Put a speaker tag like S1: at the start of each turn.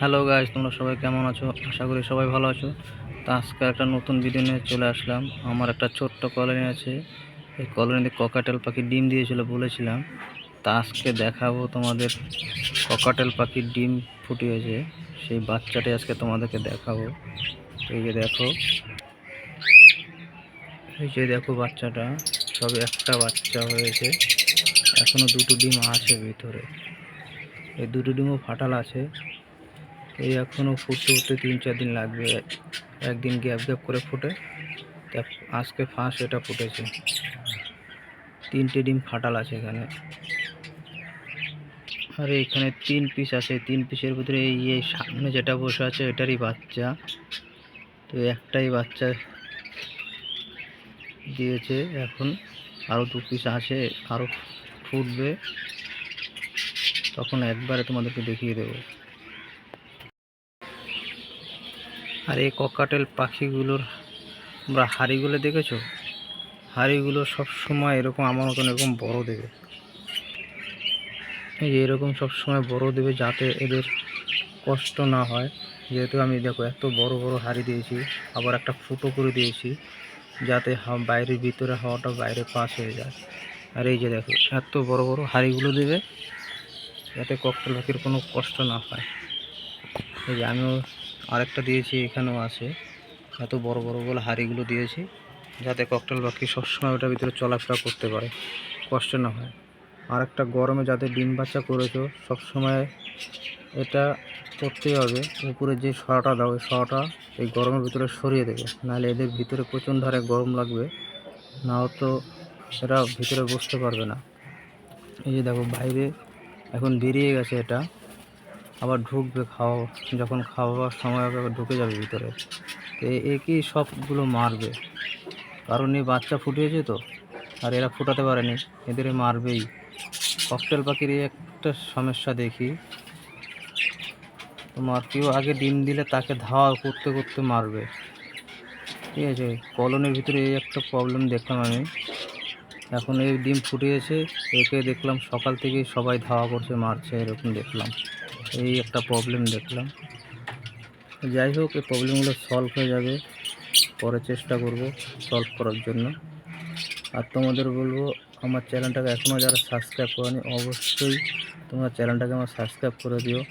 S1: Hello guys তোমরা সবাই কেমন আছো? আশা করি সবাই ভালো আছো। তা আজকে একটা নতুন ভিডিও নিয়ে চলে আসলাম। আমার একটা ছোট্ট কলোনি আছে। এই কলোনিতে ককাটেল পাখি ডিম দিয়েছিল বলেছিলাম। তা আজকে দেখাবো তোমাদের ককাটেল পাখির ডিম ফুটিয়েছে সেই বাচ্চাটাই আজকে তোমাদেরকে দেখাবো। এই যে দেখো। এই যে দেখো বাচ্চাটা। সবে একটা বাচ্চা হয়েছে। এখনও দুটো ডিম আছে ভিতরে। এই দুটো ডিমও ফাটাল আছে। এই এখনও ফুটতে উঠতে তিন চার দিন লাগবে। একদিন গ্যাপ গ্যাপ করে ফুটে। তা আজকে ফার্স্ট এটা ফুটেছে। তিনটে ডিম ফাটাল আছে এখানে। আর এখানে তিন পিস আছে। তিন পিসের ভিতরে এই এই সামনে যেটা বসে আছে এটারই বাচ্চা। তো একটাই বাচ্চা দিয়েছে এখন। আরও দু পিস আছে আরও ফুটবে। তখন একবারে তোমাদেরকে দেখিয়ে দেবো। আর এই ককাটেল পাখিগুলোর, তোমরা হাড়িগুলো দেখেছ? হাড়িগুলো সব সময় এরকম আমার মতন এরকম বড় দেবে। এই এরকম সব সময় বড় দেবে যাতে এদের কষ্ট না হয়। যেহেতু আমি দেখো এত বড় বড় হাড়ি দিয়েছি, আবার একটা ফুটো করে দিয়েছি, যাতে বাইরের ভিতরে হাওয়াটা বাইরে পাস হয়ে যায়। আর এই যে দেখো, এত বড় বড় হাড়িগুলো দেবে যাতে ককটেল পাখির কোনো কষ্ট না হয়। এই যে আমিও আরেকটা দিয়েছি, এখানেও আছে। এত বড় বড় বলে হাড়িগুলো দিয়েছি, যাতে ককটেল পাখি সবসময় ওটার ভিতরে চলাফেরা করতে পারে। কষ্ট না হয়। আর একটা গরমে যাতে ডিম বাচ্চা করেছ, সবসময় এটা করতেই হবে। উপরে যে সরাটা দাও ওই সরাটা এই গরমের ভিতরে সরিয়ে দেবে। নাহলে এদের ভিতরে প্রচণ্ড হারে গরম লাগবে। না তো এরা ভিতরে বসতে পারবে না। এই যে দেখো, বাইরে এখন বেরিয়ে গেছে এটা। আবার ঢুকবে খাওয়া, যখন খাওয়ার সময় হবে আবার ঢুকে যাবে ভিতরে। তো একেই সবগুলো মারবে? কারণ এই বাচ্চা ফুটিয়েছে তো, আর এরা ফুটাতে পারেনি। এদের মারবেই। ককটেল পাখির এই একটা সমস্যা দেখি। তোমার কেউ আগে ডিম দিলে তাকে ধাওয়া করতে করতে মারবে। ঠিক আছে, কলোনির ভিতরে এই একটা প্রবলেম দেখলাম আমি। এখন এই ডিম ফুটিয়েছে, একে দেখলাম সকাল থেকেই সবাই ধাওয়া করছে, মারছে, এরকম দেখলাম। এই একটা প্রবলেম দেখলাম। যাই হোক, এই প্রবলেমগুলো সলভ হয়ে যাবে। পরে চেষ্টা করব সলভ করার জন্য। আর তোমাদের বলব, আমার চ্যানেলটাকে এখনও যারা সাবস্ক্রাইব করেনি, অবশ্যই তোমরা চ্যানেলটাকে আমার সাবস্ক্রাইব করে দিও।